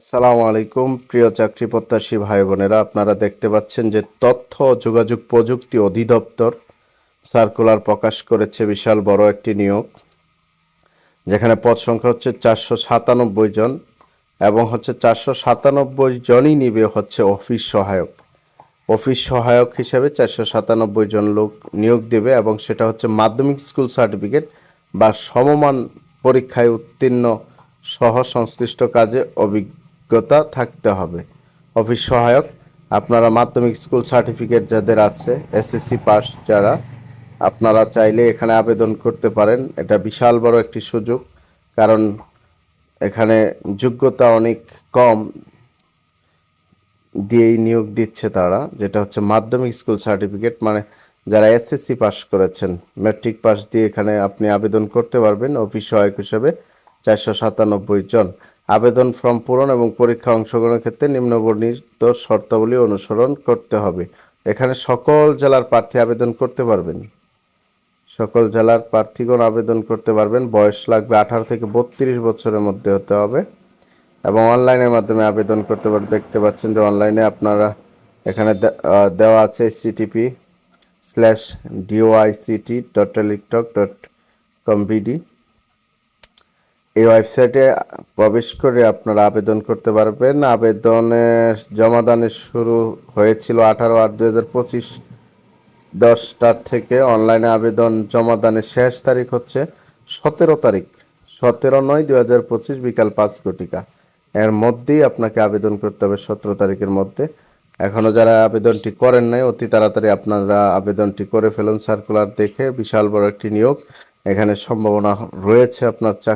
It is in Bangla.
আসসালামু আলাইকুম, প্রিয় চাকরি প্রত্যাশী ভাই বোনেরা। আপনারা দেখতে পাচ্ছেন যে তথ্য যোগাযোগ প্রযুক্তি অধিদপ্তর সার্কুলার প্রকাশ করেছে বিশাল বড় একটি নিয়োগ, যেখানে পদ সংখ্যা হচ্ছে চারশো সাতানব্বই জন এবং হচ্ছে চারশো সাতানব্বই জনই নিবে হচ্ছে অফিস সহায়ক। অফিস সহায়ক হিসেবে চারশো সাতানব্বই জন লোক নিয়োগ দেবে এবং সেটা হচ্ছে মাধ্যমিক স্কুল সার্টিফিকেট বা সমমান পরীক্ষায় উত্তীর্ণ সহ সংশ্লিষ্ট কাজে অভিজ্ঞতা থাকতে হবে। অফিস সহায়ক, আপনারা মাধ্যমিক স্কুল সার্টিফিকেট যাদের আছে এসএসসি পাস যারা, আপনারা চাইলে এখানে আবেদন করতে পারেন। এটা বিশাল বড় একটি সুযোগ, কারণ এখানে যোগ্যতা অনেক কম দিয়েই নিয়োগ দিচ্ছে তারা, যেটা হচ্ছে মাধ্যমিক স্কুল সার্টিফিকেট। মানে যারা এসএসসি পাস করেছেন ম্যাট্রিক পাস দিয়ে এখানে আপনি আবেদন করতে পারবেন, অফিস সহায়ক হিসেবে চারশো সাতানব্বই জন। আবেদন ফর্ম পূরণ এবং পরীক্ষা অংশগ্রহণের ক্ষেত্রে নিম্নবর্ণিত শর্তাবলী অনুসরণ করতে হবে। এখানে সকল জেলার প্রার্থী আবেদন করতে পারবেন। সকল জেলার প্রার্থীগণ আবেদন করতে পারবেন। বয়স লাগবে আঠারো থেকে বত্রিশ বছরের মধ্যে হতে হবে এবং অনলাইনের মাধ্যমে আবেদন করতে পারে দেখতে পাচ্ছেন যে অনলাইনে আপনারা এখানে দেওয়া আছে CTP slash DOICT dot Teletalk dot com BD এই ওয়েবসাইটে প্রবেশ করে আপনারা আবেদন করতে পারবেন। আবেদনের জমাদানের শুরু হয়েছিল আঠারো আট দুই হাজার পঁচিশ। দশটার থেকে অনলাইনে আবেদন জমাদানের শেষ তারিখ হচ্ছে সতেরো তারিখ। সতেরো নয় দুই হাজার পঁচিশ বিকাল পাঁচ কোটিকা এর মধ্যেই আপনাকে আবেদন করতে হবে সতেরো তারিখের মধ্যে। এখনও যারা আবেদনটি করেন নাই, অতি তাড়াতাড়ি আপনারা আবেদনটি করে ফেলুন। সার্কুলার দেখে বিশাল বড় একটি নিয়োগ। এখানে সম্ভাবনা রয়েছে আপনার চাকরি